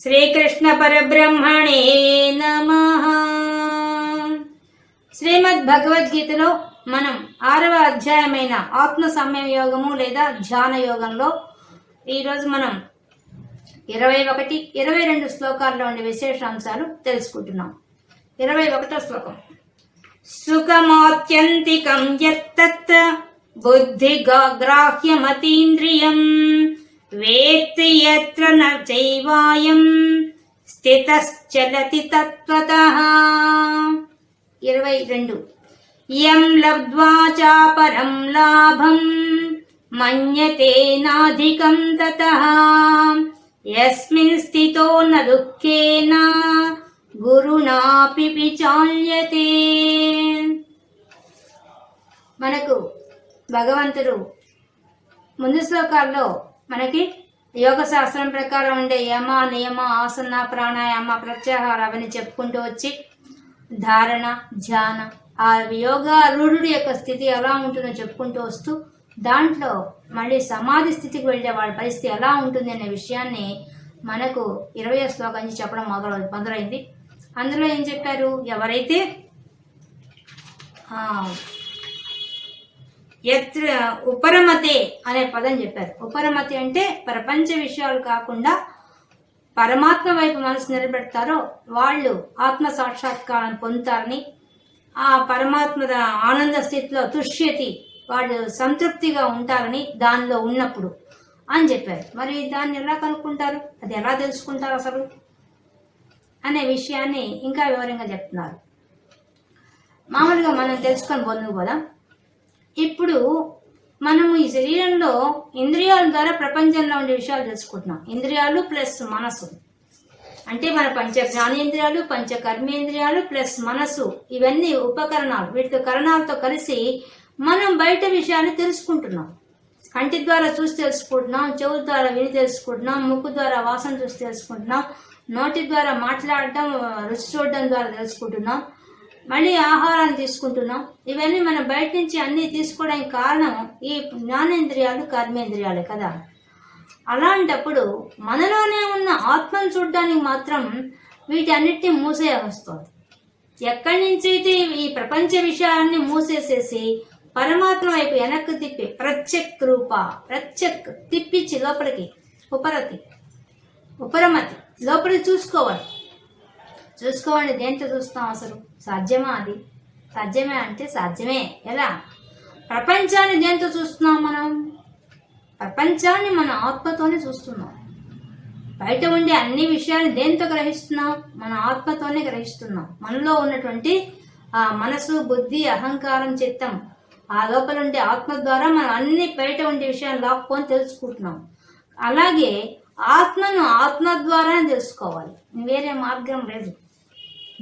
శ్రీకృష్ణ పరబ్రహ్మణే నమ. శ్రీమద్ భగవద్గీతలో మనం ఆరవ అధ్యాయమైన ఆత్మ సంయమ యోగము లేదా ధ్యాన యోగంలో ఈరోజు మనం ఇరవై ఒకటి ఇరవై రెండు శ్లోకాల్లో ఉండే విశేషాంశాలు తెలుసుకుంటున్నాం. ఇరవై ఒకటో శ్లోకం. సుఖమాత్యంతికం యత్తత్ బుద్ధి గ్రాహ్యమతీంద్రియం వేత్తి యత్ర న స్థితశ్చలతి తత్వత. ఇరవై రెండు. యం లబ్ధ్వా చాపరం లాభం మన్యతే నాధికం తతః. యస్మిన్ స్థితో న దుఃఖేన గురునాపి విచాల్యతే. మనకు భగవంతుడు ముందు శ్లోకాల్లో మనకి యోగ శాస్త్రం ప్రకారం ఉండే యమ నియమ ఆసన ప్రాణాయామ ప్రత్యాహార అవన్నీ చెప్పుకుంటూ వచ్చి ధారణ ధ్యాన ఆ యోగ రూఢుడి యొక్క స్థితి ఎలా ఉంటుందో చెప్పుకుంటూ వస్తూ దాంట్లో మళ్ళీ సమాధి స్థితికి వెళ్ళే వాళ్ళ పరిస్థితి ఎలా ఉంటుంది అనే విషయాన్ని మనకు ఇరవై శ్లోకం నుంచి చెప్పడం మొదలు మొదలైంది. అందులో ఏం చెప్పారు? ఎవరైతే ఆ, ఎత్ర ఉపరమతే అనే పదం చెప్పారు. ఉపరమతి అంటే ప్రపంచ విషయాలు కాకుండా పరమాత్మ వైపు మనసు నిలబెడతారో వాళ్ళు ఆత్మ సాక్షాత్కారం పొందుతారని ఆ పరమాత్మ ఆనంద స్థితిలో తుష్యతి వాళ్ళు సంతృప్తిగా ఉంటారని దానిలో ఉన్నప్పుడు అని చెప్పారు. మరి దాన్ని ఎలా కనుక్కుంటారు? అది ఎలా తెలుసుకుంటారు అసలు? అనే విషయాన్ని ఇంకా వివరంగా చెప్తున్నారు. మామూలుగా మనం తెలుసుకొని పొందుకు పోదాం. ఇప్పుడు మనము ఈ శరీరంలో ఇంద్రియాల ద్వారా ప్రపంచంలో ఉండే విషయాలు తెలుసుకుంటున్నాం. ఇంద్రియాలు ప్లస్ మనసు. అంటే మన పంచ జ్ఞానేంద్రియాలు పంచ కర్మేంద్రియాలు ప్లస్ మనసు. ఇవన్నీ ఉపకరణాలు. వీటితో కరణాలతో కలిసి మనం బయట విషయాన్ని తెలుసుకుంటున్నాం. కంటి ద్వారా చూసి తెలుసుకుంటున్నాం చెవు ద్వారా విని తెలుసుకుంటున్నాం ముక్కు ద్వారా వాసన చూసి తెలుసుకుంటున్నాం నోటి ద్వారా మాట్లాడటం రుచి చూడడం ద్వారా తెలుసుకుంటున్నాం. మళ్ళీ ఆహారాన్ని తీసుకుంటున్నాం. ఇవన్నీ మనం బయట నుంచి అన్నీ తీసుకోవడానికి కారణం ఈ జ్ఞానేంద్రియాలు కర్మేంద్రియాలే కదా. అలాంటప్పుడు మనలోనే ఉన్న ఆత్మను చూడడానికి మాత్రం వీటన్నిటిని మూసే వస్తుంది ఎక్కడి నుంచి అయితే ఈ ప్రపంచ విషయాన్ని మూసేసేసి పరమాత్మ వైపు వెనక్కి తిప్పి ప్రత్యక్ రూప ప్రత్యక్ తిప్పించి లోపలికి ఉపరతి ఉపరమతి లోపలికి చూసుకోవాలి. చూసుకోవాలి దేంతో చూస్తాం అసలు? సాధ్యమా అది? సాధ్యమే అంటే సాధ్యమే ఎలా? ప్రపంచాన్ని దేంతో చూస్తున్నాం మనం? ప్రపంచాన్ని మన ఆత్మతోనే చూస్తున్నాం. బయట ఉండే అన్ని విషయాలు దేంతో గ్రహిస్తున్నాం? మన ఆత్మతోనే గ్రహిస్తున్నాం. మనలో ఉన్నటువంటి ఆ మనసు బుద్ధి అహంకారం చిత్తం ఆ లోపల ఉండే ఆత్మ ద్వారా మనం అన్ని బయట ఉండే విషయాలు లాక్కొని తెలుసుకుంటున్నాం. అలాగే ఆత్మను ఆత్మ ద్వారానే తెలుసుకోవాలి. వేరే మార్గం లేదు.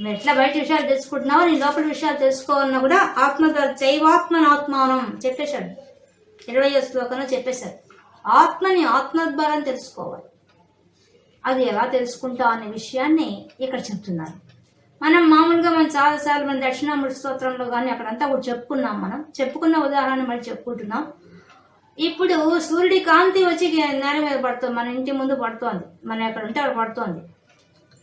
నువ్వు ఎట్లా బయట విషయాలు తెలుసుకుంటున్నావో నీ లోపల విషయాలు తెలుసుకోవాలన్నా కూడా ఆత్మ ద్వారా చెప్పేశాడు. ఇరవై శ్లోకంలో చెప్పేశాడు. ఆత్మని ఆత్మ ద్వారా తెలుసుకోవాలి. అది ఎలా తెలుసుకుంటావు అనే విషయాన్ని ఇక్కడ చెప్తున్నారు. మనం మామూలుగా మనం చాలాసార్లు మన దక్షిణామృత స్తోత్రంలో కానీ అక్కడంతా కూడా చెప్పుకున్నాం మనం. చెప్పుకున్న ఉదాహరణ మళ్ళీ చెప్పుకుంటున్నాం. ఇప్పుడు సూర్యుడి కాంతి వచ్చి నేల మీద పడుతుంది మన ఇంటి ముందు పడుతోంది మనం ఎక్కడ ఉంటే అక్కడ పడుతోంది.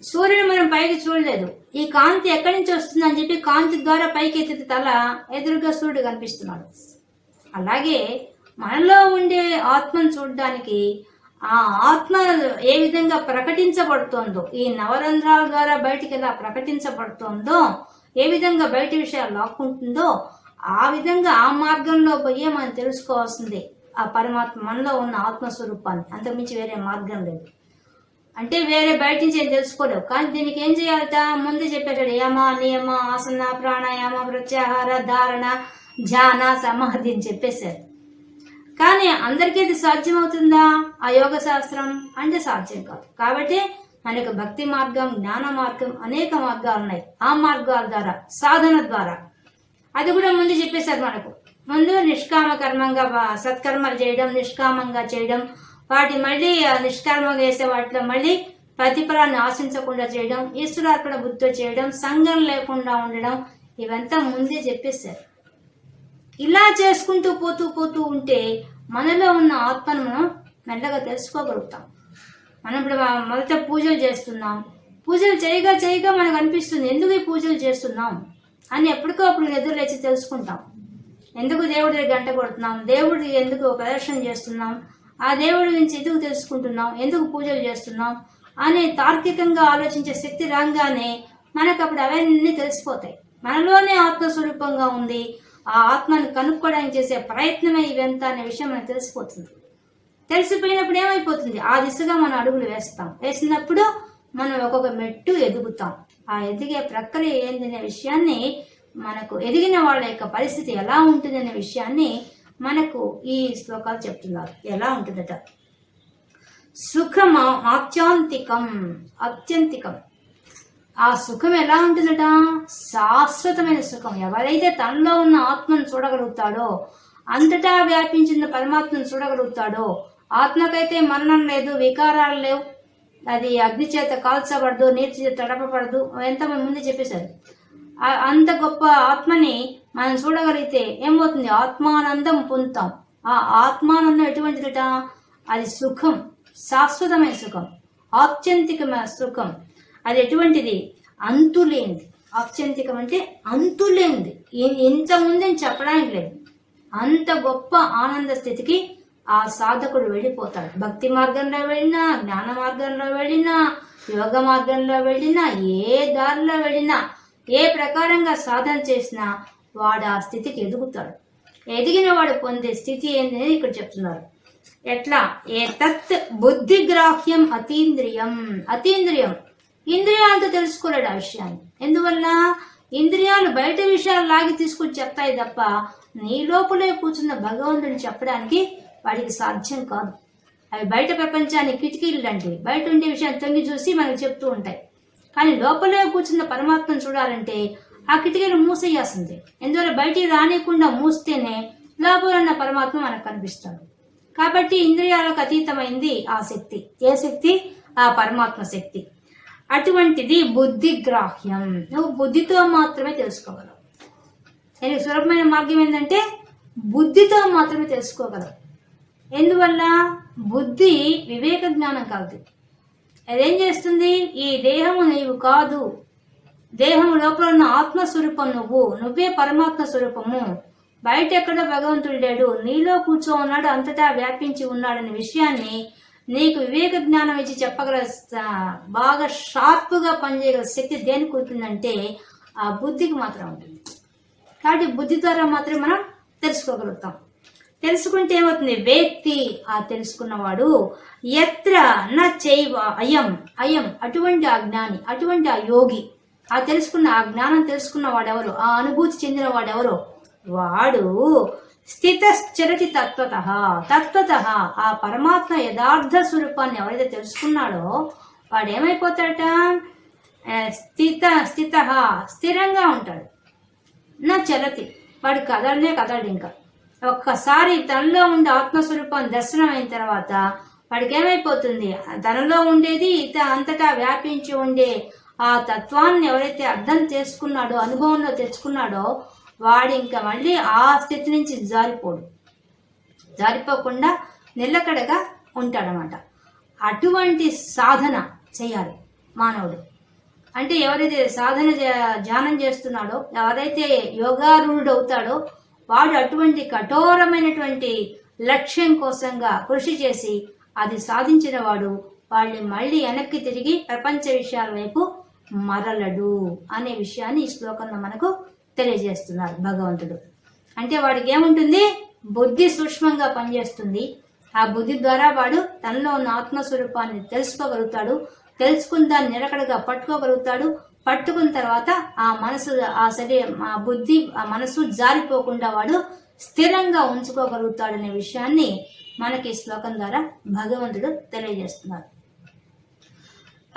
సూర్యుడు మనం పైకి చూడలేదు. ఈ కాంతి ఎక్కడి నుంచి వస్తుంది అని చెప్పి కాంతి ద్వారా పైకి ఎత్తితే తల ఎదురుగా సూర్యుడు కనిపిస్తున్నాడు. అలాగే మనలో ఉండే ఆత్మను చూడడానికి ఆ ఆత్మ ఏ విధంగా ప్రకటించబడుతోందో ఈ నవరంధ్రాల ద్వారా బయటికి ఎలా ప్రకటించబడుతోందో ఏ విధంగా బయట విషయాలు లాక్కుంటుందో ఆ విధంగా ఆ మార్గంలో పోయే మనం తెలుసుకోవాల్సిందే. ఆ పరమాత్మ మనలో ఉన్న ఆత్మస్వరూపాన్ని. అంతకుమించి వేరే మార్గం లేదు. అంటే వేరే బయట నుంచి ఏం తెలుసుకోలేవు. కానీ దీనికి ఏం చేయాలట ముందు చెప్పేటాడు యమ నియమ ఆసన ప్రాణాయామ ప్రత్యాహార ధారణ ధ్యాన సమాధి అని చెప్పేశారు. కానీ అందరికీ అది సాధ్యం అవుతుందా ఆ యోగ శాస్త్రం అంటే సాధ్యం కాదు. కాబట్టి మనకు భక్తి మార్గం జ్ఞాన మార్గం అనేక మార్గాలు ఉన్నాయి. ఆ మార్గాల ద్వారా సాధన ద్వారా. అది కూడా ముందు చెప్పేశారు మనకు. ముందు నిష్కామ కర్మంగా సత్కర్మలు చేయడం నిష్కామంగా చేయడం వాటి మళ్ళీ ఆ చేసే వాటిలో మళ్ళీ ప్రతిఫలాన్ని ఆశించకుండా చేయడం ఈశ్వరార్పణ బుద్ధితో చేయడం సంఘం లేకుండా ఉండడం ఇవంతా ముందే చెప్పేశారు. ఇలా చేసుకుంటూ పోతూ పోతూ ఉంటే మనలో ఉన్న ఆత్మను మనం మెల్లగా తెలుసుకోగలుగుతాం. మనం ఇప్పుడు మొదట పూజలు చేస్తున్నాం. పూజలు చేయగా చేయగా మనకు అనిపిస్తుంది ఎందుకు ఈ పూజలు చేస్తున్నాం? అని ఎప్పటికో అప్పుడు నిద్ర లేచి తెలుసుకుంటాం. ఎందుకు దేవుడి గంట కొడుతున్నాం? దేవుడికి ఎందుకు ప్రదర్శన చేస్తున్నాం? ఆ దేవుడి నుంచి ఎందుకు తెలుసుకుంటున్నాం ఎందుకు పూజలు చేస్తున్నాం అనే తార్కికంగా ఆలోచించే శక్తి రాగానే మనకు అప్పుడు అవన్నీ తెలిసిపోతాయి. మనలోనే ఆత్మస్వరూపంగా ఉంది. ఆ ఆత్మను కనుక్కోవడానికి చేసే ప్రయత్నమే ఇవంతా అనే విషయం మనకు తెలిసిపోతుంది. తెలిసిపోయినప్పుడు ఏమైపోతుంది? ఆ దిశగా మనం అడుగులు వేస్తాం. వేసినప్పుడు మనం ఒక్కొక్క మెట్టు ఎదుగుతాం. ఆ ఎదిగే ప్రక్రియ ఏందనే విషయాన్ని మనకు ఎదిగిన వాళ్ళ యొక్క పరిస్థితి ఎలా ఉంటుందనే విషయాన్ని మనకు ఈ శ్లోకాలు చెప్తున్నారు. ఎలా ఉంటుందట? సుఖం ఆత్యాంతికం అత్యంతికం. ఆ సుఖం ఎలా ఉంటుందట? శాశ్వతమైన సుఖం. ఎవరైతే తనలో ఉన్న ఆత్మను చూడగలుగుతాడో అంతటా వ్యాపించిన పరమాత్మను చూడగలుగుతాడో ఆత్మకైతే మరణం లేదు వికారాలు లేవు. అది అగ్ని చేత కాల్చబడదు నీటి చేత తడపబడదు ఎంత ముందు చెప్పేశారు. అంత గొప్ప ఆత్మని మనం చూడగలిగితే ఏమవుతుంది? ఆత్మానందం పొందుతాం. ఆ ఆత్మానందం ఎటువంటిదట? అది సుఖం శాశ్వతమైన సుఖం ఆత్యంతికమైన సుఖం. అది ఎటువంటిది? అంతులేనిది. ఆత్యంతికం అంటే అంతులేనిది. ఎంత ఇంత ఉందని చెప్పడానికి లేదు. అంత గొప్ప ఆనంద స్థితికి ఆ సాధకుడు వెళ్ళిపోతాడు. భక్తి మార్గంలో వెళ్ళినా జ్ఞాన మార్గంలో వెళ్ళినా యోగ మార్గంలో వెళ్ళినా ఏ దారిలో వెళ్ళినా ఏ ప్రకారంగా సాధన చేసినా వాడు ఆ స్థితికి ఎదుగుతాడు. ఎదిగిన వాడు పొందే స్థితి ఏంటనేది ఇక్కడ చెప్తున్నారు. ఎట్లా? ఏ తత్ బుద్ధిగ్రాహ్యం అతీంద్రియం. అతీంద్రియం. ఇంద్రియాలతో తెలుసుకోలేడు ఆ విషయాన్ని. ఎందువల్ల? ఇంద్రియాలు బయట విషయాలు లాగి తీసుకొచ్చి చెప్తాయి తప్ప నీ లోపలే కూర్చున్న భగవంతుని చెప్పడానికి వాడికి సాధ్యం కాదు. అవి బయట ప్రపంచాన్ని కిటికీలు లాంటివి. బయట ఉండే విషయాన్ని తొంగి చూసి మనకు చెప్తూ ఉంటాయి. కానీ లోపలే కూర్చున్న పరమాత్మను చూడాలంటే ఆ కిటికీలు మూసేయాల్సిందే. ఎందువల్ల బయటికి రానియకుండా మూస్తేనే లోపలన్న పరమాత్మ మనకు కనిపిస్తాడు. కాబట్టి ఇంద్రియాలకు అతీతమైంది ఆ శక్తి. ఏ శక్తి? ఆ పరమాత్మ శక్తి. అటువంటిది బుద్ధి గ్రాహ్యం నువ్వు బుద్ధితో మాత్రమే తెలుసుకోగలవు. దీనికి సులభమైన మార్గం ఏంటంటే బుద్ధితో మాత్రమే తెలుసుకోగలవు. ఎందువల్ల? బుద్ధి వివేక జ్ఞానం కాదు. అదేం చేస్తుంది? ఈ దేహము నీవు కాదు. దేహం లోపల ఉన్న ఆత్మస్వరూపం నువ్వు నువ్వే పరమాత్మ స్వరూపము. బయట ఎక్కడో భగవంతుడు లేడు నీలో కూర్చో ఉన్నాడు అంతటా వ్యాపించి ఉన్నాడనే విషయాన్ని నీకు వివేక జ్ఞానం ఇచ్చి చెప్పగల బాగా షార్ప్గా పనిచేయగల శక్తి దేనికి కూర్చుందంటే ఆ బుద్ధికి మాత్రం ఉంటుంది. కాబట్టి బుద్ధి ద్వారా మాత్రమే మనం తెలుసుకోగలుగుతాం. తెలుసుకుంటే ఏమవుతుంది? వ్యక్తి ఆ తెలుసుకున్నవాడు ఎత్ర నా చైవ అయం అయం అటువంటి ఆ జ్ఞాని అటువంటి ఆ యోగి ఆ తెలుసుకున్న ఆ జ్ఞానం తెలుసుకున్న వాడెవరు? ఆ అనుభూతి చెందిన వాడెవరు? వాడు స్థిత చరతి తత్వత. తత్వత. ఆ పరమాత్మ యథార్థ స్వరూపాన్ని ఎవరైతే తెలుసుకున్నాడో వాడేమైపోతాడట? స్థిత స్థిత. స్థిరంగా ఉంటాడు. నా చలతి వాడు కదలనే కదలడు ఇంకా. ఒక్కసారి తనలో ఉండే ఆత్మస్వరూపం దర్శనం అయిన తర్వాత వాడికి ఏమైపోతుంది తనలో ఉండేది ఇత అంతటా వ్యాపించి ఉండే ఆ తత్వాన్ని ఎవరైతే అర్థం చేసుకున్నాడో అనుభవంలో తెచ్చుకున్నాడో వాడు ఇంకా మళ్ళీ ఆ స్థితి నుంచి జారిపోడు. జారిపోకుండా నిలకడగా ఉంటాడనమాట అటువంటి సాధన చేయాలి మానవుడు. అంటే ఎవరైతే సాధన ధ్యానం చేస్తున్నాడో ఎవరైతే యోగారూఢుడు అవుతాడో వాడు అటువంటి కఠోరమైనటువంటి లక్ష్యం కోసంగా కృషి చేసి అది సాధించిన వాడు వాళ్ళని మళ్ళీ వెనక్కి తిరిగి ప్రపంచ విషయాల వైపు మరలడు అనే విషయాన్ని ఈ శ్లోకంలో మనకు తెలియజేస్తున్నారు భగవంతుడు. అంటే వాడికి ఏముంటుంది? బుద్ధి సూక్ష్మంగా పనిచేస్తుంది. ఆ బుద్ధి ద్వారా వాడు తనలో ఉన్న ఆత్మస్వరూపాన్ని తెలుసుకోగలుగుతాడు. తెలుసుకుని దాన్ని నిరకడగా పట్టుకోగలుగుతాడు. పట్టుకున్న తర్వాత ఆ మనసు ఆ శరీరం ఆ బుద్ధి ఆ మనసు జారిపోకుండా వాడు స్థిరంగా ఉంచుకోగలుగుతాడనే విషయాన్ని మనకి ఈ శ్లోకం ద్వారా భగవంతుడు తెలియజేస్తున్నారు.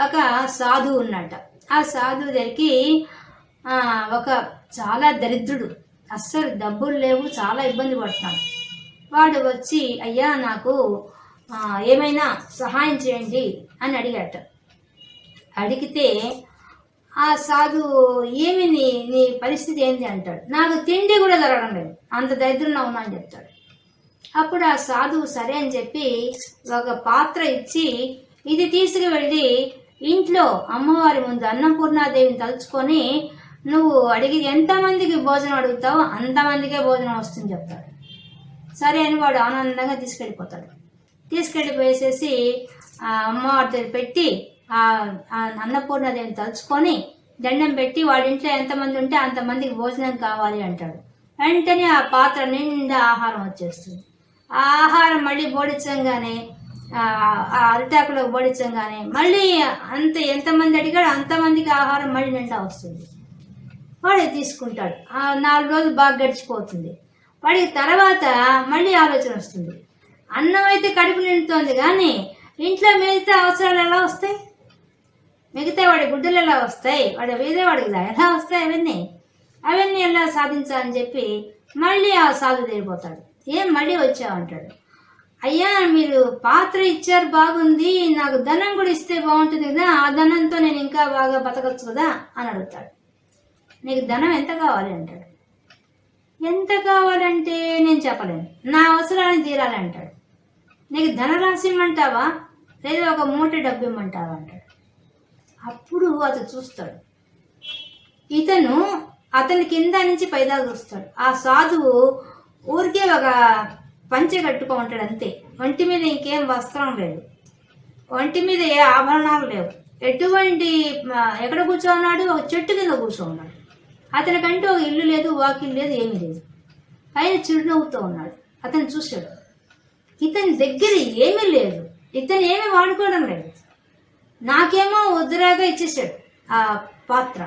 ఒక సాధువు ఉన్నట ఆ సాధువు దగ్గరికి ఒక చాలా దరిద్రుడు. అస్సలు డబ్బులు లేవు చాలా ఇబ్బంది పడుతున్నాడు వాడు వచ్చి అయ్యా నాకు ఏమైనా సహాయం చేయండి అని అడిగాట. అడిగితే ఆ సాధు ఏమి నీ నీ పరిస్థితి ఏంటి అంటాడు. నాకు తిండి కూడా దొరకడం లేదు. అంత దరిద్రంగా ఉన్నా అని చెప్తాడు. అప్పుడు ఆ సాధువు సరే అని చెప్పి ఒక పాత్ర ఇచ్చి ఇది తీసుకువెళ్ళి ఇంట్లో అమ్మవారి ముందు అన్నపూర్ణాదేవిని తలుచుకొని నువ్వు అడిగి ఎంతమందికి భోజనం అడుగుతావో అంతమందికే భోజనం వస్తుంది చెప్తాడు. సరే అని వాడు ఆనందంగా తీసుకెళ్ళిపోతాడు. తీసుకెళ్ళిపోయేసేసి ఆ అమ్మవారి దగ్గర పెట్టి ఆ అన్నపూర్ణాదేవిని తలుచుకొని దండం పెట్టి వాడింట్లో ఎంతమంది ఉంటే అంతమందికి భోజనం కావాలి అంటాడు. వెంటనే ఆ పాత్ర నిండా ఆహారం వచ్చేస్తుంది. ఆ ఆహారం మళ్ళీ బోడించంగానే అరిటాకులో బోడించంగానే మళ్ళీ అంత ఎంతమంది అడిగాడు అంతమందికి ఆహారం మళ్ళీ నిండా వస్తుంది. వాడే తీసుకుంటాడు. ఆ నాలుగు రోజులు బాగా గడిచిపోతుంది. వాడికి తర్వాత మళ్ళీ ఆలోచన వస్తుంది. అన్నం అయితే కడుపు నిండుతోంది కానీ ఇంట్లో మిగతా అవసరాలు ఎలా వస్తాయి? మిగతా వాడి గుడ్డలు ఎలా వస్తాయి? వాడి వేరే వాడికి ఎలా వస్తాయి అవన్నీ? అవన్నీ ఎలా సాధించాలని చెప్పి మళ్ళీ ఆ సాధు తీరిపోతాడు ఏం మళ్ళీ వచ్చావు అంటాడు అయ్యా మీరు పాత్ర ఇచ్చారు బాగుంది నాకు ధనం కూడా ఇస్తే బాగుంటుంది కదా ఆ ధనంతో నేను ఇంకా బాగా బతకచ్చు కదా అని అడుగుతాడు. నీకు ధనం ఎంత కావాలి అంటాడు. ఎంత కావాలంటే నేను చెప్పలేను. నా అవసరాన్ని తీరాలి అంటాడు. నీకు ధనరాశి ఇమ్మంటావా? లేదా ఒక మూట డబ్బు ఇమ్మంటావా అంటాడు. అప్పుడు అతను చూస్తాడు. ఇతను అతని కింద నుంచి పైదా చూస్తాడు. ఆ సాధువు ఊరికే ఒక పంచె కట్టుకో ఉంటాడు అంతే. ఒంటి మీద ఇంకేం వస్త్రం లేదు. ఒంటి మీద ఏ ఆభరణాలు లేవు. ఎటువంటి ఎక్కడ కూర్చోన్నాడు? ఒక చెట్టు కింద కూర్చోన్నాడు. అతనికంటూ ఒక ఇల్లు లేదు వాకిల్ లేదు ఏమీ లేదు. ఆయన చిరునవ్వుతో ఉన్నాడు. అతను చూశాడు. ఇతని దగ్గర ఏమీ లేదు. ఇతను ఏమీ వాడుకోవడం లేదు. నాకేమో వద్దురాగా ఇచ్చేసాడు ఆ పాత్ర.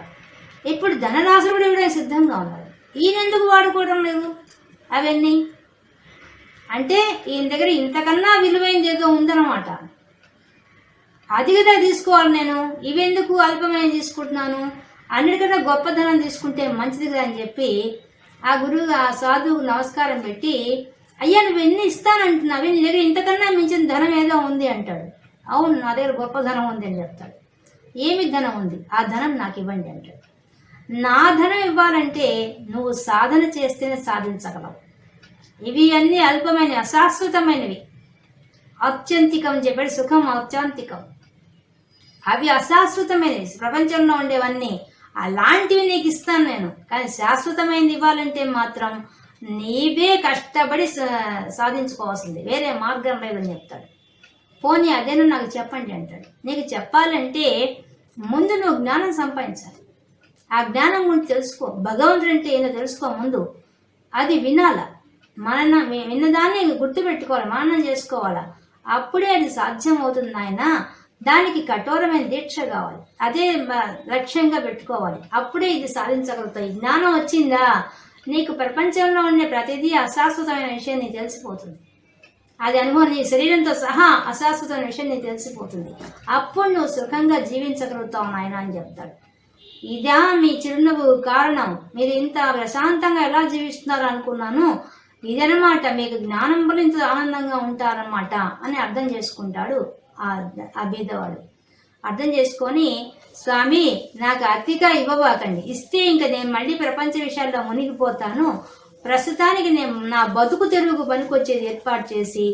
ఇప్పుడు ధనరాశుడు కూడా ఇవ్వడానికి సిద్ధంగా ఉన్నాడు. ఈయన ఎందుకు వాడుకోవడం లేదు? అవన్నీ అంటే ఈయన దగ్గర ఇంతకన్నా విలువైనది ఏదో ఉందన్నమాట. అది కదా తీసుకోవాలి నేను ఇవెందుకు అల్పమైన తీసుకుంటున్నాను? అన్నిటికన్నా గొప్పదనం తీసుకుంటే మంచిది కదా అని చెప్పి ఆ గురువు ఆ సాధువుకు నమస్కారం పెట్టి అయ్యా నువ్వు ఎన్ని ఇస్తానంటున్నావు? నీ దగ్గర ఇంతకన్నా మించిన ధనం ఏదో ఉంది అంటాడు. అవును నా దగ్గర గొప్ప ధనం ఉంది అని చెప్తాడు. ఏమి ధనం ఉంది? ఆ ధనం నాకు ఇవ్వండి అంటాడు. నా ధనం ఇవ్వాలంటే నువ్వు సాధన చేస్తేనే సాధించగలవు. ఇవి అన్నీ అల్పమైనవి అశాశ్వతమైనవి ఔత్యంతికం అని చెప్పాడు. సుఖం ఔత్యాంతికం అవి అశాశ్వతమైనవి. ప్రపంచంలో ఉండేవన్నీ అలాంటివి నీకు ఇస్తాను నేను. కానీ శాశ్వతమైనది ఇవ్వాలంటే మాత్రం నీవే కష్టపడి సా- సాధించుకోవాల్సింది. వేరే మార్గం లేదని చెప్తాడు. పోనీ అదేనో నాకు చెప్పండి అంటాడు. నీకు చెప్పాలంటే ముందు నువ్వు జ్ఞానం సంపాదించాలి. ఆ జ్ఞానం గురించి తెలుసుకో. భగవంతుడు అంటే ఏందో తెలుసుకో ముందు. అది వినాలా? మన విన్నదాన్ని గుర్తుపెట్టుకోవాలి మననం చేసుకోవాలా? అప్పుడే అది సాధ్యం అవుతుంది నాయన. దానికి కఠోరమైన దీక్ష కావాలి. అదే మ- లక్ష్యంగా పెట్టుకోవాలి. అప్పుడే ఇది సాధించగలుగుతాయి. జ్ఞానం వచ్చిందా? నీకు ప్రపంచంలో ఉండే ప్రతిదీ అశాశ్వతమైన విషయం నీకు తెలిసిపోతుంది. అది అనుభవం నీ శరీరంతో సహా అశాశ్వతమైన విషయం నీకు తెలిసిపోతుంది. అప్పుడు నువ్వు సుఖంగా జీవించగలుగుతావు నాయన అని చెప్తాడు. ఇదా మీ చిరునవ్వు కారణం. మీరు ఇంత ప్రశాంతంగా ఎలా జీవిస్తున్నారు అనుకున్నాను ఇదనమాట మీకు జ్ఞానం వల్ల ఇంత ఆనందంగా ఉంటారన్నమాట అని అర్థం చేసుకుంటాడు ఆ ఆ బీదవాడు అర్థం చేసుకొని స్వామి నాకు అతిగా ఇవ్వబాకండి. ఇస్తే ఇంకా నేను మళ్ళీ ప్రపంచ విషయాల్లో మునిగిపోతాను. ప్రస్తుతానికి నేను నా బతుకు తెరువుకు పనికొచ్చేది ఏర్పాటు చేసి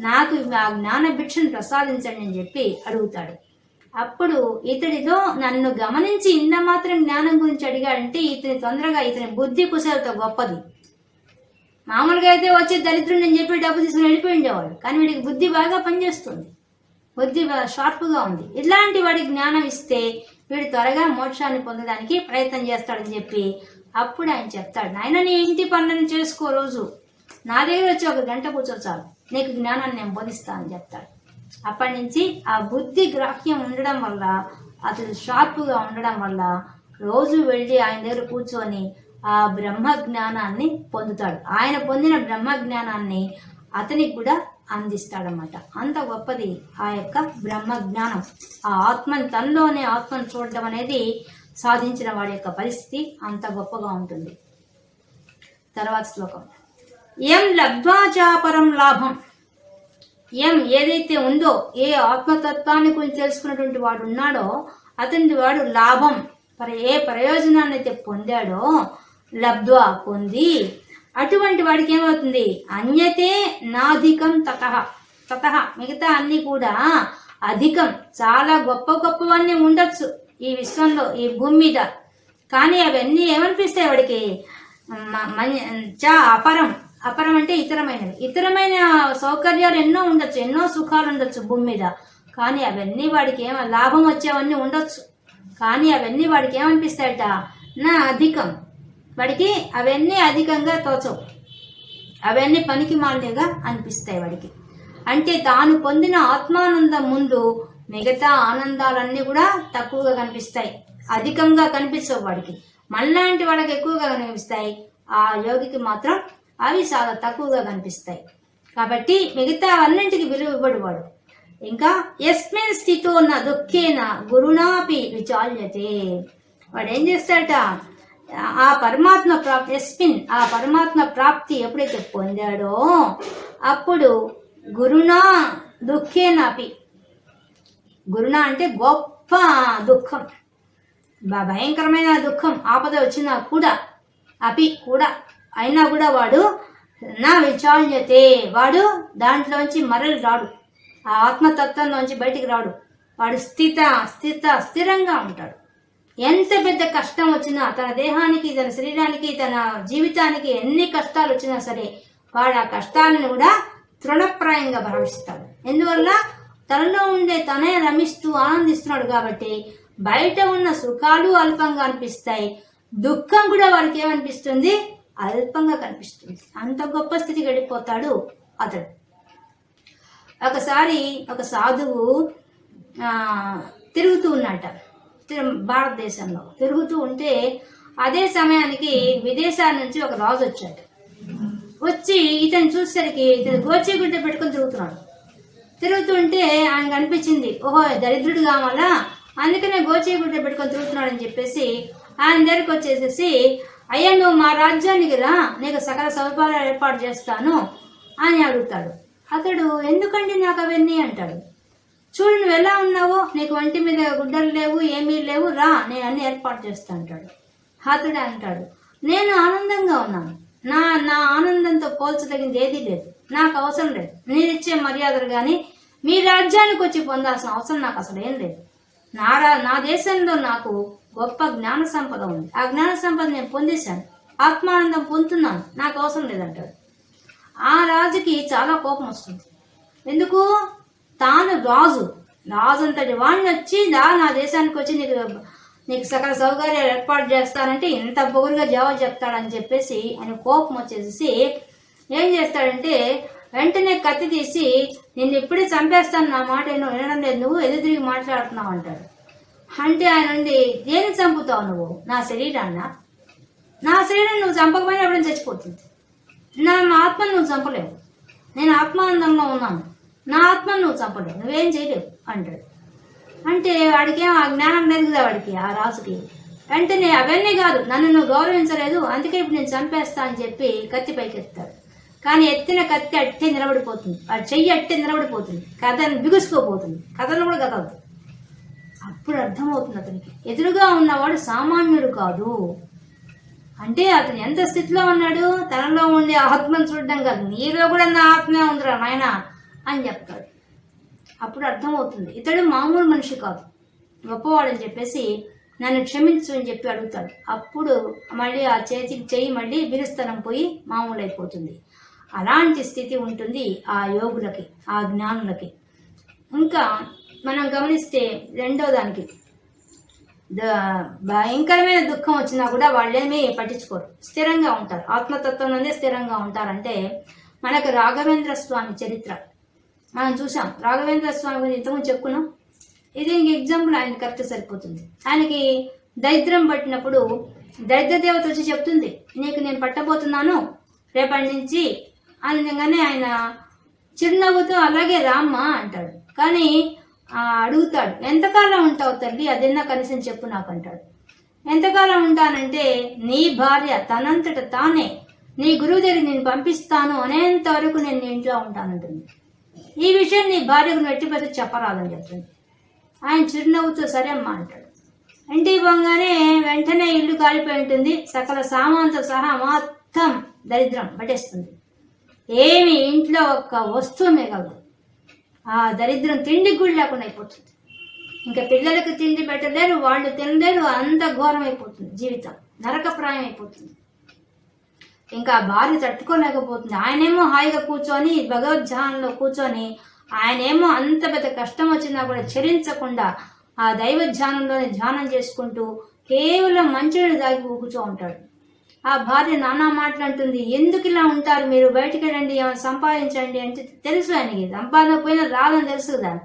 నాకు ఆ జ్ఞాన భిక్షను ప్రసాదించండి అని చెప్పి అడుగుతాడు. అప్పుడు ఇతడిలో నన్ను గమనించి ఇంత మాత్రం జ్ఞానం గురించి అడిగాడంటే ఇతని తొందరగా ఇతని బుద్ధి కుశలత గొప్పది. మామూలుగా అయితే వచ్చి దరిద్రుడు చెప్పి డబ్బు తీసుకుని వెళ్ళిపోయి ఉండేవాడు కానీ వీడికి బుద్ధి బాగా పనిచేస్తుంది. బుద్ధి షార్ప్గా ఉంది. ఇలాంటి వాడికి జ్ఞానం ఇస్తే వీడు త్వరగా మోక్షాన్ని పొందడానికి ప్రయత్నం చేస్తాడని చెప్పి అప్పుడు ఆయన చెప్తాడు. నాయన నీ ఇంటి పనులను చేసుకో రోజు. నా దగ్గర వచ్చి ఒక గంట కూర్చో చాలు. నీకు జ్ఞానాన్ని నేను బోధిస్తా అని చెప్తాడు. అప్పటి నుంచి ఆ బుద్ధి గ్రాహ్యం ఉండడం వల్ల అతడు షార్ప్గా ఉండడం వల్ల రోజు వెళ్ళి ఆయన దగ్గర కూర్చొని ఆ బ్రహ్మ జ్ఞానాన్ని పొందుతాడు. ఆయన పొందిన బ్రహ్మ జ్ఞానాన్ని అతనికి కూడా అందిస్తాడనమాట అంత గొప్పది ఆ యొక్క బ్రహ్మ జ్ఞానం ఆ ఆత్మని తనలోనే ఆత్మను చూడడం అనేది సాధించిన వాడి యొక్క పరిస్థితి అంత గొప్పగా ఉంటుంది. తర్వాత శ్లోకం. ఏం లబ్ధ్వాచాపరం లాభం? ఏం ఏదైతే ఉందో ఏ ఆత్మతత్వాన్ని గురించి తెలుసుకున్నటువంటి వాడు ఉన్నాడో అతని వాడు లాభం. ఏ ప్రయోజనాన్ని అయితే పొందాడో లబ్ధ్వా పొంది అటువంటి వాడికి ఏమవుతుంది? అన్యతే నాధికం తత. తత. మిగతా అన్ని కూడా అధికం. చాలా గొప్ప గొప్పవన్నీ ఉండొచ్చు ఈ విశ్వంలో ఈ భూమి మీద. కానీ అవన్నీ ఏమనిపిస్తాయి వాడికి? మన్- చా అపరం. అపరం అంటే ఇతరమైనవి. ఇతరమైన సౌకర్యాలు ఎన్నో ఉండొచ్చు ఎన్నో సుఖాలు ఉండొచ్చు భూమి మీద. కానీ అవన్నీ వాడికి ఏమ లాభం వచ్చేవన్నీ ఉండొచ్చు. కానీ అవన్నీ వాడికి ఏమనిపిస్తాయట? నా అధికం. వాడికి అవన్నీ అధికంగా తోచవు. అవన్నీ పనికి మాలినగా అనిపిస్తాయి వాడికి. అంటే తాను పొందిన ఆత్మానందం ముందు మిగతా ఆనందాలన్నీ కూడా తక్కువగా కనిపిస్తాయి. అధికంగా కనిపించవు వాడికి. మనలాంటి వాళ్ళకి ఎక్కువగా కనిపిస్తాయి. ఆ యోగికి మాత్రం అవి చాలా తక్కువగా కనిపిస్తాయి. కాబట్టి మిగతా అన్నింటికి విలువ ఇవ్వడు ఇంకా ఎస్మిన్ స్థితో నా దుఃఖేన గురునాపి విచాల్యతే. వాడు ఏం చేస్తాడట? ఆ పరమాత్మ ప్రాప్తి ఎస్మిన్ ఆ పరమాత్మ ప్రాప్తి ఎప్పుడైతే పొందాడో అప్పుడు గురునా దుఃఖేనాపి. గురుణ అంటే గొప్ప దుఃఖం. భయంకరమైన దుఃఖం ఆపద వచ్చినా కూడా అపి కూడా అయినా కూడా వాడు నా విచాల్యతే వాడు దాంట్లోంచి మరలి రాడు. ఆ ఆత్మతత్వంలోంచి బయటికి రాడు. వాడు స్థిత స్థిత స్థిరంగా ఉంటాడు. ఎంత పెద్ద కష్టం వచ్చినా తన దేహానికి తన శరీరానికి తన జీవితానికి ఎన్ని కష్టాలు వచ్చినా సరే వాడు ఆ కష్టాలను కూడా తృణప్రాయంగా భావిస్తాడు ఎందువల్ల? తనలో ఉండే తనే రమిస్తూ ఆనందిస్తున్నాడు కాబట్టి బయట ఉన్న సుఖాలు అల్పంగా అనిపిస్తాయి. దుఃఖం కూడా వాడికి ఏమనిపిస్తుంది? అల్పంగా కనిపిస్తుంది. అంత గొప్ప స్థితికి వెళ్ళిపోతాడు అతడు. ఒకసారి ఒక సాధువు తిరుగుతూ ఉన్నట భారతదేశంలో తిరుగుతూ ఉంటే అదే సమయానికి విదేశాల నుంచి ఒక రాజు వచ్చాడు. వచ్చి ఇతను చూసేసరికి ఇతను గోచిగుడ్డ పెట్టుకొని తిరుగుతున్నాడు. తిరుగుతుంటే ఆయనకు అనిపించింది ఓహో దరిద్రుడు కావాలా? అందుకనే గోచిగుడ్డ పెట్టుకొని తిరుగుతున్నాడని చెప్పేసి ఆయన దగ్గరికి వచ్చేసేసి అయ్యా నువ్వు మా రాజ్యానికి రా నీకు సకల సౌకర్యాలు ఏర్పాటు చేస్తాను అని అడుగుతాడు. అతడు ఎందుకండి నాకు అవన్నీ? అంటాడు. చూడు నువ్వు ఎలా ఉన్నావో? నీకు వంటి మీద గుడ్డలు లేవు ఏమీ లేవు రా నేను అన్ని ఏర్పాటు చేస్తా అంటాడు. అతడు అంటాడు నేను ఆనందంగా ఉన్నాను. నా నా ఆనందంతో పోల్చదగింది ఏదీ లేదు. నాకు అవసరం లేదు. నేను ఇచ్చే మర్యాదలు కానీ మీ రాజ్యానికి వచ్చి పొందాల్సిన అవసరం నాకు అసలు ఏం లేదు. నా రా నా దేశంలో నాకు గొప్ప జ్ఞాన సంపద ఉంది. ఆ జ్ఞాన సంపద నేను పొందేశాను. ఆత్మానందం పొందుతున్నాను. నాకు అవసరం లేదంటాడు. ఆ రాజుకి చాలా కోపం వస్తుంది. ఎందుకు? తాను రాజు. రాజు అంతటి వాడిని వచ్చి దా నా దేశానికి వచ్చి నీకు నీకు సకల సౌకర్యాలు ఏర్పాటు చేస్తానంటే ఇంత పొగురుగా జవాబు చెప్తాడని చెప్పేసి ఆయన కోపం వచ్చేసి ఏం చేస్తాడంటే వెంటనే కత్తి తీసి నిన్ను ఇప్పుడే చంపేస్తాను నా మాట ఏమో వినడం లేదు నువ్వు ఎదురు తిరిగి మాట్లాడుతున్నావు అంటాడు. అంటే ఆయన ఉండి దేనికి చంపుతావు నువ్వు? నా శరీరాన్న? నా శరీరం నువ్వు చంపకపోయినా ఎప్పుడైనా చచ్చిపోతుంది. నా ఆత్మను నువ్వు చంపలేవు. నేను ఆత్మానందంలో ఉన్నాను. నా ఆత్మను నువ్వు చంపలేవు నువ్వేం చేయలేవు. అంటాడు. అంటే వాడికేం ఆ జ్ఞానం లేదు కదా వాడికి ఆ రాజుకి. వెంటనే అవన్నీ కాదు నన్ను నువ్వు గౌరవించలేదు అందుకే ఇప్పుడు నేను చంపేస్తా అని చెప్పి కత్తి పైకి ఎత్తాడు. కానీ ఎత్తిన కత్తి అట్టే నిలబడిపోతుంది. ఆ చెయ్యి అట్టే నిలబడిపోతుంది. కథను బిగుసుకోపోతుంది. కథను కూడా కదలదు అప్పుడు అర్థమవుతుంది అతనికి. ఎదురుగా ఉన్నవాడు సామాన్యుడు కాదు. అంటే అతను ఎంత స్థితిలో ఉన్నాడు? తనలో ఉండే ఆత్మను చూడడం కాదు. నీలో కూడా నా ఆత్మే ఉందిరా నాయన. అని చెప్తాడు. అప్పుడు అర్థమవుతుంది. ఇతడు మామూలు మనిషి కాదు. గొప్పవాడని చెప్పేసి నన్ను క్షమించు అని చెప్పి అడుగుతాడు. అప్పుడు మళ్ళీ ఆ చేతికి చేయి మళ్ళీ బిరుస్తనం పోయి మామూలు అయిపోతుంది అలాంటి స్థితి ఉంటుంది ఆ యోగులకి ఆ జ్ఞానులకి. ఇంకా మనం గమనిస్తే రెండో దానికి భయంకరమైన దుఃఖం వచ్చినా కూడా వాళ్ళేమీ పట్టించుకోరు. స్థిరంగా ఉంటారు. ఆత్మతత్వం నుండి స్థిరంగా ఉంటారంటే మనకు రాఘవేంద్ర స్వామి చరిత్ర. మనం చూసాం. రాఘవేంద్ర స్వామి గురించి ఇంతకుముందు చెప్పుకున్నాం. ఇది ఇంక ఎగ్జాంపుల్ ఆయన కరెక్ట్ సరిపోతుంది. ఆయనకి దరిద్రం పట్టినప్పుడు దరిద్ర దేవత వచ్చి చెప్తుంది నీకు నేను పట్టబోతున్నాను. రేపటి నుంచి అనగానే ఆయన చిరునవ్వుతో అలాగే రామ్మా అంటాడు. కానీ అడుగుతాడు ఎంతకాలం ఉంటావు తల్లి? అదన్నా కనీసం చెప్పు నాకు అంటాడు. ఎంతకాలం ఉంటానంటే నీ భార్య తనంతట తానే. నీ గురువు దగ్గర నేను పంపిస్తాను అనేంత వరకు నేను ఇంట్లో ఉంటానంటుంది. ఈ విషయం నీ భార్యకు నెట్టిపోతే చెప్పరాదని చెప్తుంది ఆయన చిరునవ్వుతో సరే అమ్మా అంటాడు. ఇంటికి పోగానే వెంటనే ఇల్లు కాలిపోయి ఉంటుంది. సకల సామాన్తో సహా మొత్తం దరిద్రం పట్టేస్తుంది. ఏమి ఇంట్లో ఒక్క వస్తువు మిగలదు ఆ దరిద్రం తిండి కూడా లేకుండా అయిపోతుంది. ఇంకా పిల్లలకు తిండి పెట్టలేరు వాళ్ళు తినలేరు అంత ఘోరం అయిపోతుంది జీవితం. నరకప్రాయం అయిపోతుంది ఇంకా భార్య తట్టుకోలేకపోతుంది. ఆయనేమో హాయిగా కూర్చొని భగవద్ధ్యానంలో కూర్చొని ఆయనేమో అంత పెద్ద కష్టం వచ్చినా కూడా చరించకుండా ఆ దైవ ధ్యానంలోనే ధ్యానం చేసుకుంటూ కేవలం మంచిని దాగి కూర్చో ఉంటాడు. ఆ భార్య నానా మాట్లాడుతుంది ఎందుకు ఇలా ఉంటారు? మీరు బయటికి వెళ్ళండి ఏమైనా సంపాదించండి అంటే తెలుసు ఆయనకి. సంపాదకపోయినా రాదని తెలుసు కదా.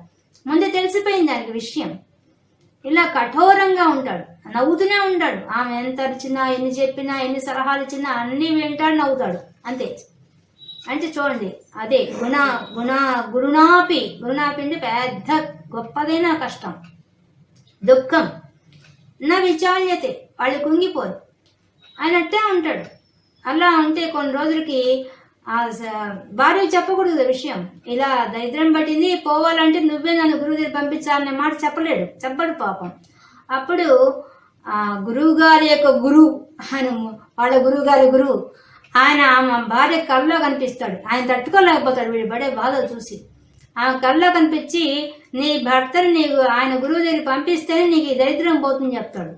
ముందే తెలిసిపోయింది దానికి విషయం. ఇలా కఠోరంగా ఉంటాడు. నవ్వుతూనే ఉంటాడు. ఆమె ఎంత అరిచినా ఎన్ని చెప్పినా ఎన్ని సలహాలు ఇచ్చినా అన్నీ వింటాడు నవ్వుతాడు. అంతే. అంటే చూడండి అదే గుణ గుణ గురునాపి. గురునాపి అంటే పెద్ద గొప్పదైన కష్టం. దుఃఖం. నా విచాల్యతే. వాళ్ళు కుంగిపోరు. అయినట్టే ఉంటాడు. అలా ఉంటే కొన్ని రోజులకి భార్య చెప్పకూడదు విషయం. ఇలా దరిద్రం పట్టింది పోవాలంటే నువ్వే నన్ను గురువు దగ్గర పంపించాలనే మాట చెప్పలేడు. చెప్పడు పాపం. అప్పుడు ఆ గురువు గారి యొక్క గురువు ఆయన వాళ్ళ గురువు గారి గురువు ఆయన ఆమె భార్య కళ్ళలో కనిపిస్తాడు. ఆయన తట్టుకోలేకపోతాడు. వీడి పడే బాధ చూసి. ఆమె కళ్ళలో కనిపించి నీ భర్తను నీకు ఆయన గురువు దగ్గర పంపిస్తేనే నీకు ఈ దరిద్రం పోతుంది చెప్తాడు.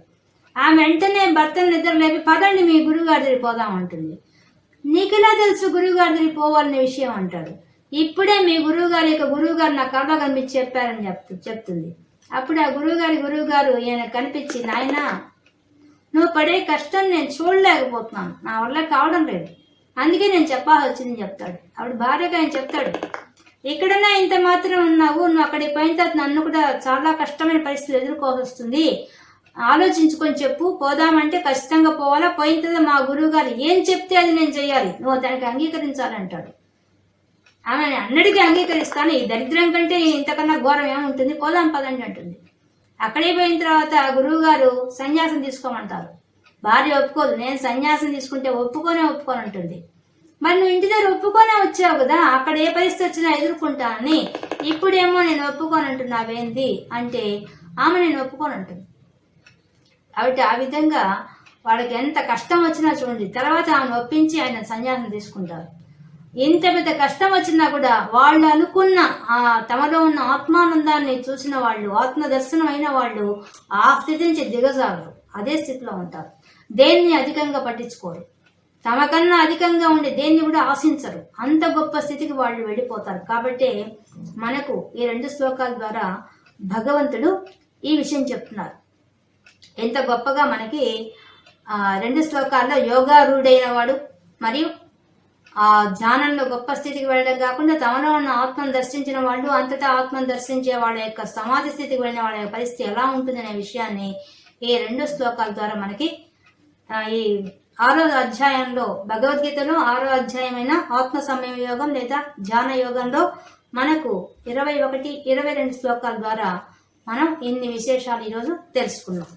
ఆమె వెంటనే భర్తను నిద్ర లేపి పదండి మీ గురువు గారి దగ్గరికి పోదాం అంటుంది. నీకెలా తెలుసు గురువుగారి దగ్గరికి పోవాలనే విషయం అంటాడు. ఇప్పుడే మీ గురువుగారి యొక్క గురువుగారు నా కళ్ళ కనిపించి చెప్పారని చెప్తు చెప్తుంది. అప్పుడు ఆ గురువుగారి గురువుగారు ఈయన కనిపించి నాయనా నువ్వు పడే కష్టం నేను చూడలేకపోతున్నాను. నా వల్ల కావడం లేదు. అందుకే నేను చెప్పాల్సి వచ్చింది చెప్తాడు. ఆవిడ భార్యగా ఆయన చెప్తాడు. ఇక్కడన్నా ఇంత మాత్రం ఉన్నావు. నువ్వు అక్కడికి పోయిన తర్వాత నన్ను కూడా చాలా కష్టమైన పరిస్థితులు ఎదుర్కోవాల్సి వస్తుంది. ఆలోచించుకొని చెప్పు. పోదామంటే ఖచ్చితంగా పోవాలా? పోయిన తర్వాత మా గురువు గారు ఏం చెప్తే అది నేను చేయాలి నువ్వు దానికి అంగీకరించాలంటాడు. ఆమె అన్నడికి అంగీకరిస్తాను. ఈ దరిద్రం కంటే ఇంతకన్నా ఘోరం ఏముంటుంది? పోదాం పదండి అంటుంది. అక్కడే పోయిన తర్వాత గురువు గారు సన్యాసం తీసుకోమంటారు. భార్య ఒప్పుకోదు. నేను సన్యాసం తీసుకుంటే ఒప్పుకొనే ఒప్పుకొని ఉంటుంది మరి నువ్వు ఇంటి దగ్గర ఒప్పుకొనే వచ్చావు కదా? అక్కడ ఏ పరిస్థితి వచ్చినా ఎదుర్కొంటా అని ఇప్పుడేమో నేను ఒప్పుకొని అంటున్నావేంది? అంటే ఆమె నేను ఒప్పుకొని ఉంటుంది కాబట్టి ఆ విధంగా వాళ్ళకి ఎంత కష్టం వచ్చినా చూడండి తర్వాత ఆమెను ఒప్పించి ఆయన సన్యాసం తీసుకుంటారు. ఇంత పెద్ద కష్టం వచ్చినా కూడా వాళ్ళు అనుకున్న ఆ తమలో ఉన్న ఆత్మానందాన్ని చూసిన వాళ్ళు ఆత్మ దర్శనం అయిన వాళ్ళు ఆ స్థితి నుంచి దిగజారు అదే స్థితిలో ఉంటారు. దేన్ని అధికంగా పట్టించుకోరు. తమకన్నా అధికంగా ఉండే దేన్ని కూడా ఆశించరు. అంత గొప్ప స్థితికి వాళ్ళు వెళ్ళిపోతారు. కాబట్టి మనకు ఈ రెండు శ్లోకాల ద్వారా భగవంతుడు ఈ విషయం చెప్తున్నారు. ఎంత గొప్పగా మనకి రెండు శ్లోకాల్లో యోగారూఢైన వాడు మరియు ఆ ధ్యానంలో గొప్ప స్థితికి వెళ్ళడం కాకుండా తమలో ఉన్న ఆత్మను దర్శించిన వాళ్ళు అంతటా ఆత్మను దర్శించే వాళ్ళ యొక్క సమాధి స్థితికి వెళ్ళిన వాళ్ళ యొక్క పరిస్థితి ఎలా ఉంటుందనే విషయాన్ని ఈ రెండు శ్లోకాల ద్వారా మనకి ఈ ఆరో అధ్యాయంలో భగవద్గీతలో ఆరో అధ్యాయమైన ఆత్మ సమయం యోగం లేదా ధ్యాన యోగంలో మనకు ఇరవై ఒకటి ఇరవై రెండు శ్లోకాల ద్వారా మనం ఇన్ని విశేషాలు ఈరోజు తెలుసుకున్నాం.